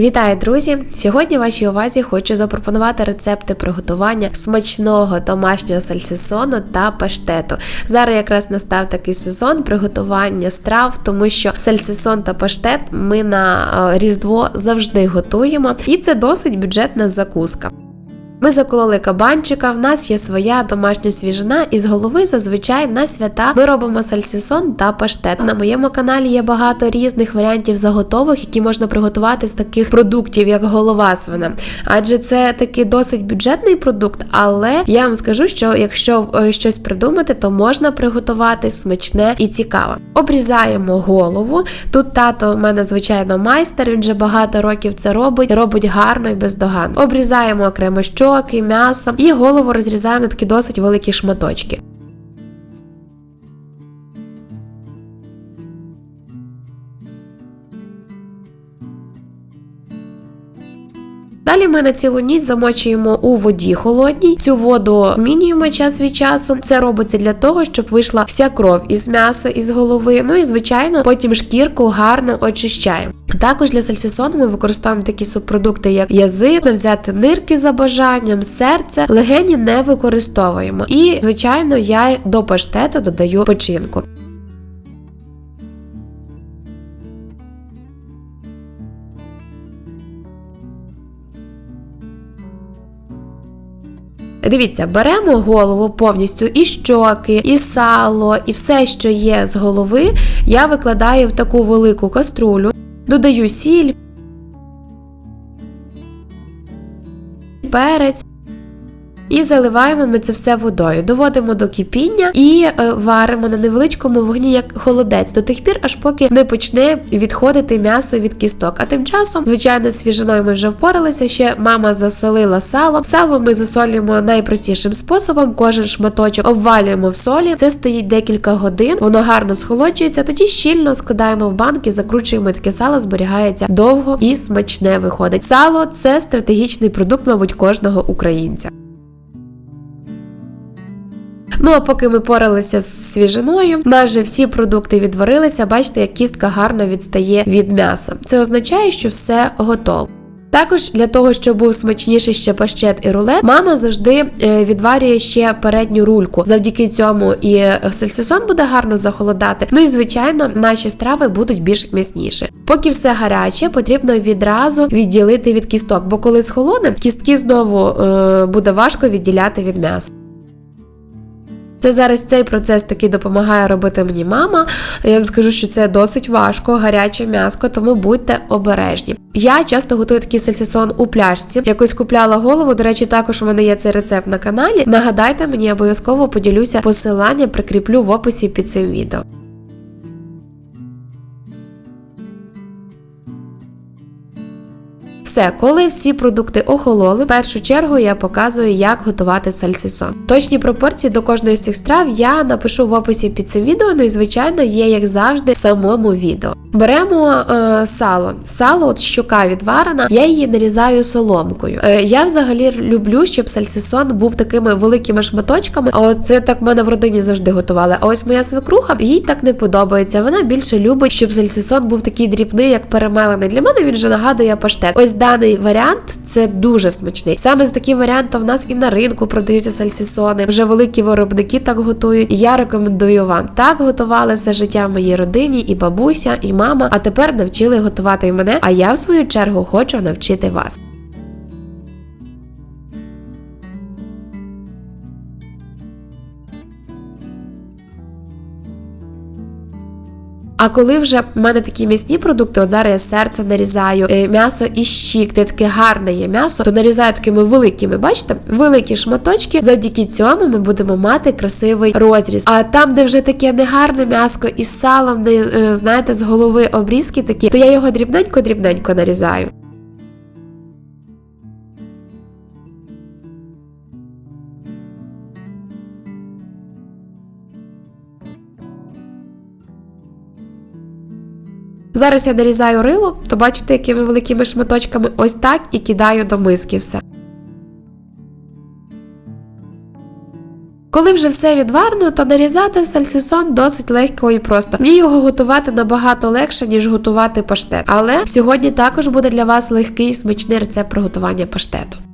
Вітаю, друзі! Сьогодні вашій увазі хочу запропонувати рецепти приготування смачного домашнього сальсисону та паштету. Зараз якраз настав такий сезон приготування страв, тому що сальсисон та паштет ми на е, Різдво завжди готуємо, і це досить бюджетна закуска. Ми закололи кабанчика, в нас є своя домашня свіжина, і з голови зазвичай на свята ми робимо сальсисон та паштет. На моєму каналі є багато різних варіантів заготовок, які можна приготувати з таких продуктів, як голова свина. Адже це такий досить бюджетний продукт, але я вам скажу, що якщо е, щось придумати, то можна приготувати смачне і цікаве. Обрізаємо голову. Тут тато в мене звичайно майстер, він вже багато років це робить, робить гарно і бездоганно. Обрізаємо окремо що щоки, м'ясо і голову розрізаємо на такі досить великі шматочки. Далі ми на цілу ніч замочуємо у воді холодній. Цю воду змінюємо час від часу. Це робиться для того, щоб вийшла вся кров із м'яса, із голови. Ну і звичайно, потім шкірку гарно очищаємо. Також для сальсисону ми використовуємо такі субпродукти, як язик, взяти нирки за бажанням, серце, легені не використовуємо. І, звичайно, я до паштету додаю печінку. Дивіться, беремо голову повністю і щоки, і сало, і все, що є з голови, я викладаю в таку велику каструлю, додаю сіль, перець. І заливаємо ми це все водою, доводимо до кипіння і е, варимо на невеличкому вогні як холодець до тих пір, аж поки не почне відходити м'ясо від кісток. А тим часом, звичайно, свіжиною ми вже впоралися. Ще мама засолила сало. Сало ми засолюємо найпростішим способом. Кожен шматочок обвалюємо в солі. Це стоїть декілька годин, воно гарно схолоджується. Тоді щільно складаємо в банки, закручуємо таке сало, зберігається довго і смачне виходить. Сало це стратегічний продукт, мабуть, кожного українця. Ну а поки ми поралися з свіжиною, майже всі продукти відварилися. Бачите, як кістка гарно відстає від м'яса. Це означає, що все готово. Також для того, щоб був смачніший ще пащет і рулет, мама завжди е, відварює ще передню рульку. Завдяки цьому і сальсисон буде гарно захолодати. Ну і звичайно, наші страви будуть більш м'ясніші. Поки все гаряче, потрібно відразу відділити від кісток, бо коли схолоне, кістки знову е, буде важко відділяти від м'яса. Це зараз цей процес такий допомагає робити мені мама. Я вам скажу, що це досить важко, гаряче м'яско, тому будьте обережні. Я часто готую такий сальсисон у пляшці. Якось купляла голову. До речі, також у мене є цей рецепт на каналі. Нагадайте мені, обов'язково поділюся посилання, прикріплю в описі під цим відео. Все, коли всі продукти охололи, в першу чергу я показую, як готувати сальсисон. Точні пропорції до кожної з цих страв я напишу в описі під цим відео, ну і звичайно є, як завжди, в самому відео. Беремо е, сало. Сало, от щука відварена, я її нарізаю соломкою. Е, я взагалі люблю, щоб сальсисон був такими великими шматочками. А це так в мене в родині завжди готували. А ось моя свекруха, їй так не подобається. Вона більше любить, щоб сальсисон був такий дрібний, як перемелений. Для мене він вже нагадує паштет. Ось даний варіант це дуже смачний. Саме з таким варіантом в нас і на ринку продаються сальсісони. Вже великі виробники так готують. І я рекомендую вам. Так готували все життя в моїй родині, і бабуся, і мама. А тепер навчили готувати і мене. А я в свою чергу хочу навчити вас. А коли вже в мене такі м'ясні продукти, от зараз я серце нарізаю, е, м'ясо і щік, де таке гарне є м'ясо, то нарізаю такими великими, бачите, великі шматочки. Завдяки цьому ми будемо мати красивий розріз. А там, де вже таке негарне м'ясо із салом, де, е, знаєте, з голови обрізки такі, то я його дрібненько-дрібненько нарізаю. Зараз я нарізаю рило, то бачите, якими великими шматочками ось так і кидаю до миски все. Коли вже все відварено, то нарізати сальсисон досить легко і просто. Мені його готувати набагато легше, ніж готувати паштет. Але сьогодні також буде для вас легкий і смачний рецепт приготування паштету.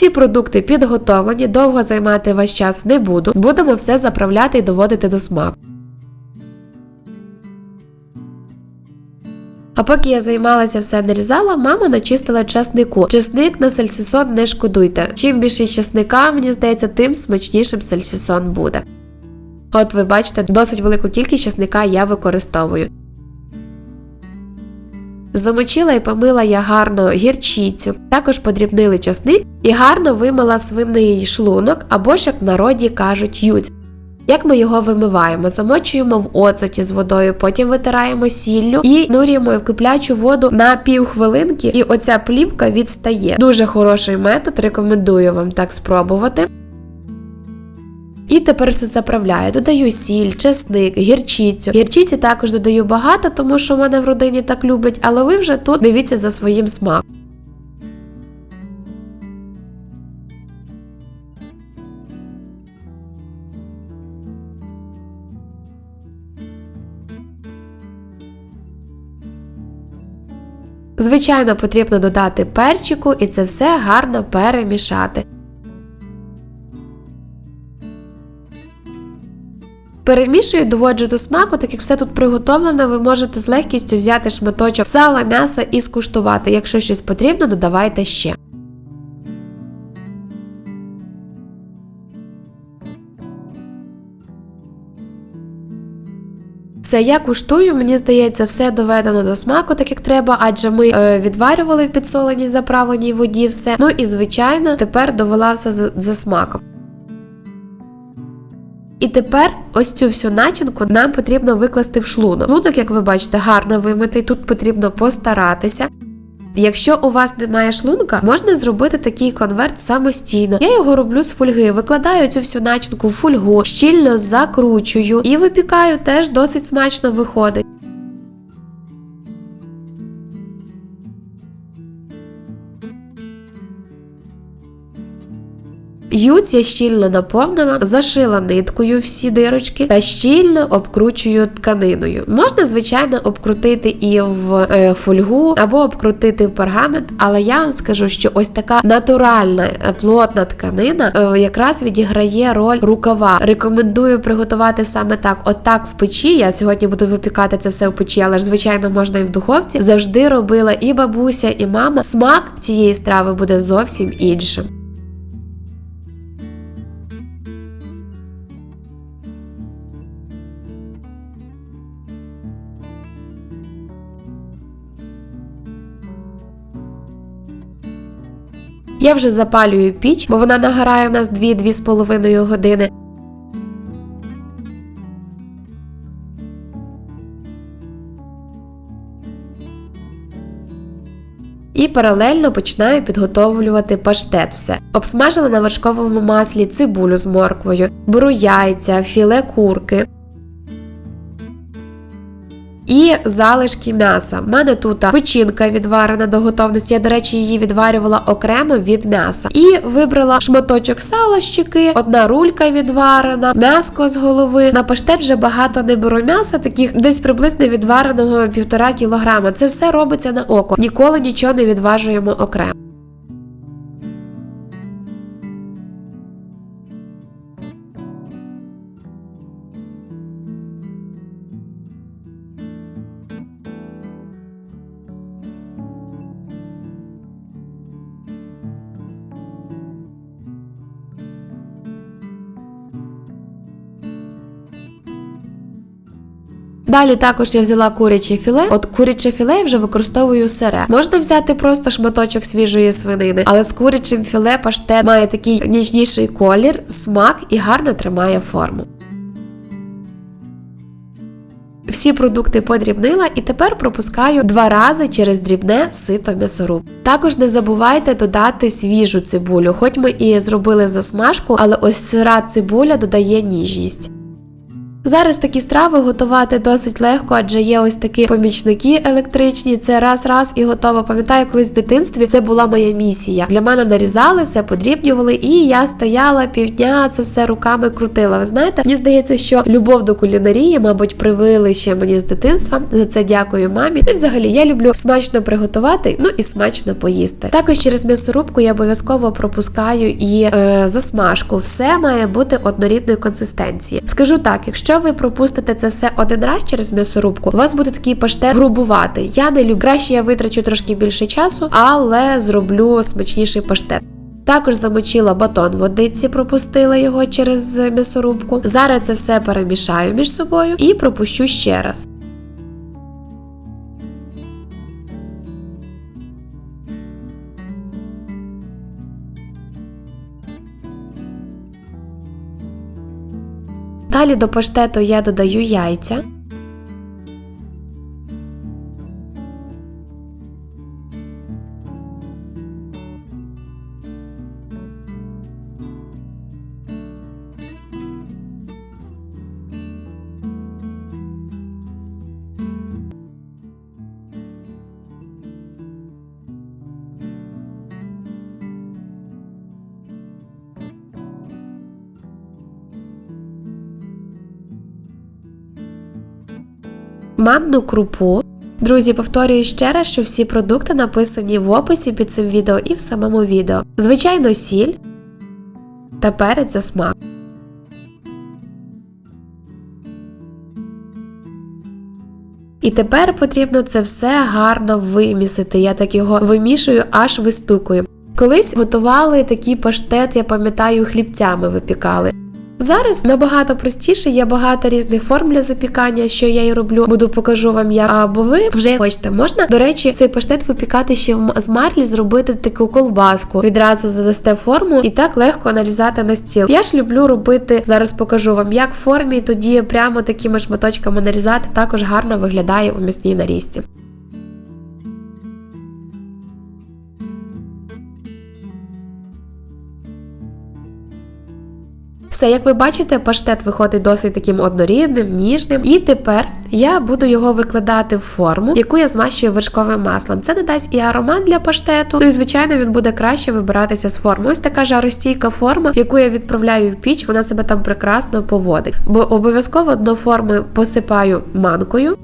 Всі продукти підготовлені, довго займати ваш час не буду. Будемо все заправляти і доводити до смаку. А поки я займалася все нарізала, мама начистила часнику. Часник на сальсисон не шкодуйте. Чим більше часника, мені здається, тим смачнішим сальсисон буде. От ви бачите, досить велику кількість часника я використовую. Замочила і помила я гарно гірчицю, також подрібнили часник і гарно вимила свиний шлунок або ж як в народі кажуть юць. Як ми його вимиваємо? Замочуємо в оцеті з водою, потім витираємо сіллю і нурюємо в киплячу воду на півхвилинки, і оця плівка відстає. Дуже хороший метод, рекомендую вам так спробувати. І тепер все заправляю. Додаю сіль, чесник, гірчицю. Гірчиці також додаю багато, тому що в мене в родині так люблять, але ви вже тут дивіться за своїм смаком. Звичайно, потрібно додати перчику і це все гарно перемішати. Перемішую, доводжу до смаку, так як все тут приготовлене, ви можете з легкістю взяти шматочок сала, м'яса і скуштувати. Якщо щось потрібно, додавайте ще. Все, я куштую, мені здається, все доведено до смаку, так як треба, адже ми е, відварювали в підсоленій заправленій воді все. Ну і звичайно, тепер довела все за, за смаком. І тепер ось цю всю начинку нам потрібно викласти в шлунок. Шлунок, як ви бачите, гарно вимитий, тут потрібно постаратися. Якщо у вас немає шлунка, можна зробити такий конверт самостійно. Я його роблю з фольги, викладаю цю всю начинку в фольгу, щільно закручую і випікаю, теж досить смачно виходить. Юць я щільно наповнила, зашила ниткою всі дирочки та щільно обкручую тканиною. Можна, звичайно, обкрутити і в е, фольгу або обкрутити в пергамент, але я вам скажу, що ось така натуральна е, плотна тканина е, якраз відіграє роль рукава. Рекомендую приготувати саме так. Отак в печі. Я сьогодні буду випікати це все в печі, але ж звичайно можна і в духовці. Завжди робила і бабуся, і мама. Смак цієї страви буде зовсім іншим. Я вже запалюю піч, бо вона нагорає у нас 2-2,5 години. І паралельно починаю підготовлювати паштет все. Обсмажила на вершковому маслі цибулю з морквою, беру яйця, філе курки. І залишки м'яса. У мене тут печінка відварена до готовності. Я, до речі, її відварювала окремо від м'яса. І вибрала шматочок сала щеки, одна рулька відварена, м'яско з голови. На паштет вже багато не беру м'яса, таких десь приблизно відвареного півтора кілограма. Це все робиться на око. Ніколи нічого не відважуємо окремо. Далі також я взяла куряче філе. От куряче філе я вже використовую сире. Можна взяти просто шматочок свіжої свинини, але з курячим філе паштет має такий ніжніший колір, смак і гарно тримає форму. Всі продукти подрібнила і тепер пропускаю два рази через дрібне сито м'ясоруб. Також не забувайте додати свіжу цибулю, хоч ми і зробили засмажку, але ось сира цибуля додає ніжність. Зараз такі страви готувати досить легко, адже є ось такі помічники електричні. Це раз-раз і готово. Пам'ятаю, колись в дитинстві це була моя місія. Для мене нарізали, все подрібнювали, і я стояла півдня, це все руками крутила. Ви знаєте, мені здається, що любов до кулінарії, мабуть, привили ще мені з дитинства. За це дякую мамі. І взагалі я люблю смачно приготувати, ну і смачно поїсти. Також через м'ясорубку я обов'язково пропускаю і е, засмажку. Все має бути однорідної консистенції. Скажу так, якщо. Якщо ви пропустите це все один раз через м'ясорубку, у вас буде такий паштет грубуватий. Я не люблю. Краще я витрачу трошки більше часу, але зроблю смачніший паштет. Також замочила батон водиці, пропустила його через м'ясорубку. Зараз це все перемішаю між собою і пропущу ще раз. Далі до паштету я додаю яйця. Манну крупу. Друзі, повторюю ще раз, що всі продукти написані в описі під цим відео і в самому відео. Звичайно, сіль та перець за смак. І тепер потрібно це все гарно вимісити. Я так його вимішую, аж вистукую. Колись готували такий паштет, я пам'ятаю, хлібцями випікали. Зараз набагато простіше, є багато різних форм для запікання, що я і роблю. Буду покажу вам я. Або ви вже хочете. Можна, до речі, цей паштет випікати ще з марлі, зробити таку колбаску. Відразу задасте форму і так легко нарізати на стіл. Я ж люблю робити, зараз покажу вам, як в формі, тоді прямо такими шматочками нарізати, також гарно виглядає у м'ясній нарізці. Все, як ви бачите, паштет виходить досить таким однорідним, ніжним. І тепер я буду його викладати в форму, яку я змащую вершковим маслом. Це не дасть і аромат для паштету, ну і звичайно він буде краще вибиратися з форми. Ось така жаростійка форма, яку я відправляю в піч, вона себе там прекрасно поводить. Бо обов'язково дно форми посипаю манкою.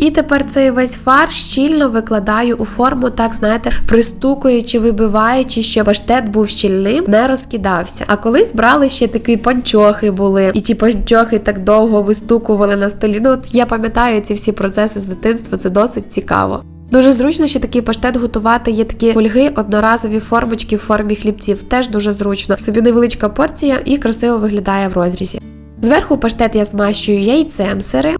І тепер цей весь фарш щільно викладаю у форму, так знаєте, пристукуючи, вибиваючи, щоб паштет був щільним, не розкидався. А колись брали ще такі панчохи були, і ті панчохи так довго вистукували на столі. Ну от я пам'ятаю ці всі процеси з дитинства, це досить цікаво. Дуже зручно ще такий паштет готувати. Є такі фольги, одноразові формочки в формі хлібців. Теж дуже зручно. Собі невеличка порція і красиво виглядає в розрізі. Зверху паштет я змащую яйцем сири.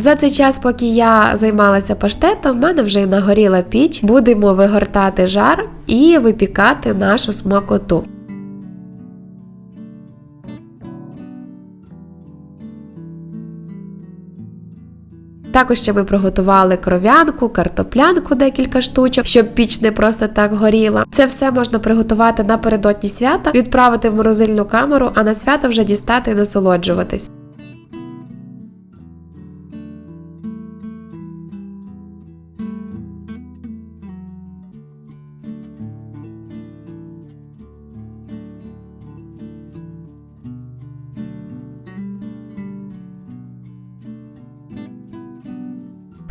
За цей час, поки я займалася паштетом, в мене вже нагоріла піч. Будемо вигортати жар і випікати нашу смакоту. Також ще ми приготували кров'янку, картоплянку, декілька штучок, щоб піч не просто так горіла. Це все можна приготувати напередодні свята, відправити в морозильну камеру, а на свято вже дістати і насолоджуватись.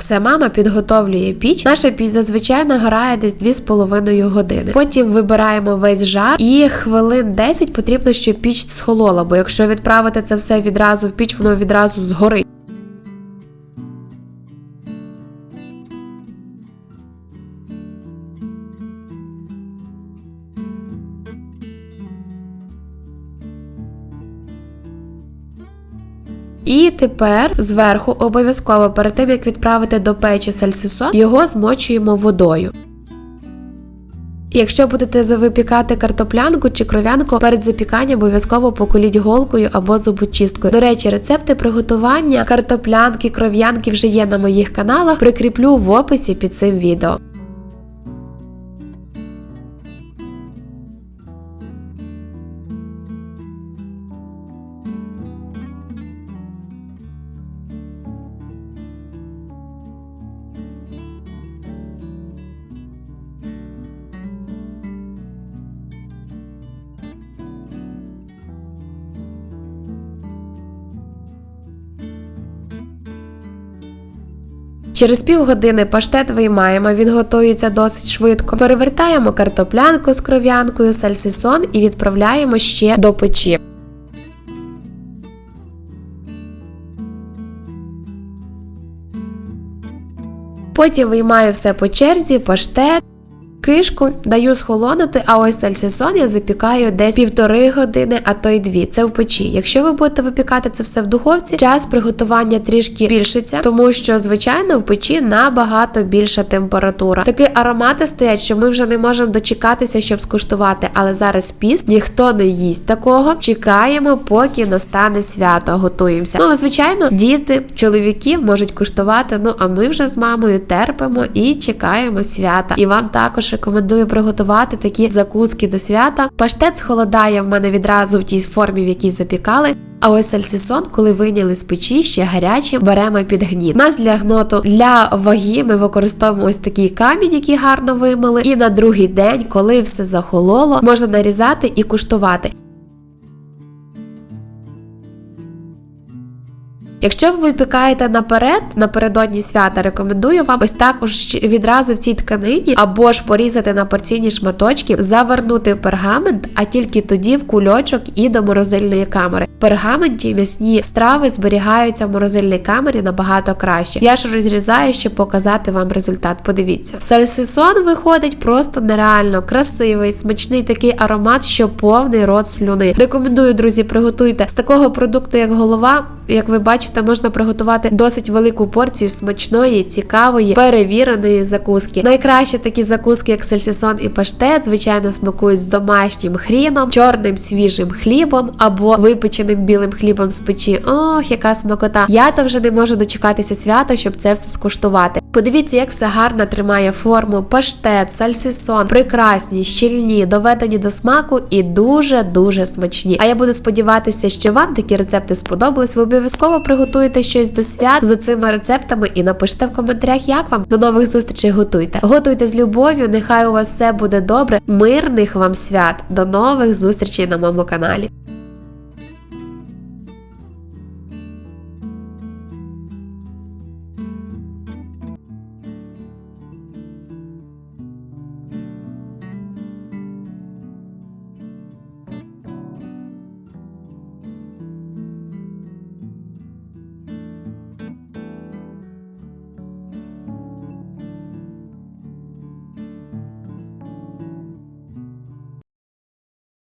Все, мама підготовлює піч. Наша піч зазвичай нагорає десь 2,5 години. Потім вибираємо весь жар, і хвилин 10 потрібно, щоб піч схолола, бо якщо відправити це все відразу в піч, воно відразу згорить. І тепер зверху обов'язково перед тим як відправити до печі сальсисон, його змочуємо водою. Якщо будете завипікати картоплянку чи кров'янку, перед запіканням обов'язково поколіть голкою або зубочисткою. До речі, рецепти приготування картоплянки, кров'янки вже є на моїх каналах. Прикріплю в описі під цим відео. Через півгодини паштет виймаємо, він готується досить швидко. Перевертаємо картоплянку з кров'янкою, сальсисон і відправляємо ще до печі. Потім виймаю все по черзі, паштет. Кишку даю схолонути, а ось сальсисон я запікаю десь півтори години, а то й дві. Це в печі. Якщо ви будете випікати це все в духовці, час приготування трішки більшиться, тому що, звичайно, в печі набагато більша температура. Такі аромати стоять, що ми вже не можемо дочекатися, щоб скуштувати. Але зараз піст, ніхто не їсть такого. Чекаємо, поки настане свято, готуємося. Ну, але звичайно, діти, чоловіки можуть куштувати. Ну а ми вже з мамою терпимо і чекаємо свята. І вам також приготувати такі закуски до свята. Паштет схолодає в мене відразу в тій формі, в якій запікали. А ось сальсісон, коли вийняли з печі, ще гарячим, беремо під гніт. Нас для гноту для ваги ми використовуємо ось такий камінь, який гарно вимили. І на другий день, коли все захололо, можна нарізати і куштувати. Якщо ви випікаєте наперед, напередодні свята, рекомендую вам ось також відразу в цій тканині або ж порізати на порційні шматочки, завернути в пергамент, а тільки тоді в кульочок і до морозильної камери. В пергаменті м'ясні страви зберігаються в морозильній камері набагато краще. Я ж розрізаю, щоб показати вам результат. Подивіться, сальсисон виходить просто нереально красивий, смачний такий аромат, що повний рот слюни. Рекомендую, друзі, приготуйте з такого продукту, як голова. Як ви бачите, можна приготувати досить велику порцію смачної, цікавої, перевіреної закуски. Найкраще такі закуски, як сельсісон і паштет, звичайно, смакують з домашнім хріном, чорним свіжим хлібом або випеченим білим хлібом з печі. Ох, яка смакота! Я то вже не можу дочекатися свята, щоб це все скуштувати. Подивіться, як все гарно тримає форму, паштет, сальсисон, прекрасні, щільні, доведені до смаку і дуже-дуже смачні. А я буду сподіватися, що вам такі рецепти сподобались. Ви обов'язково приготуєте щось до свят за цими рецептами і напишіть в коментарях, як вам. До нових зустрічей готуйте. Готуйте з любов'ю, нехай у вас все буде добре. Мирних вам свят. До нових зустрічей на моєму каналі.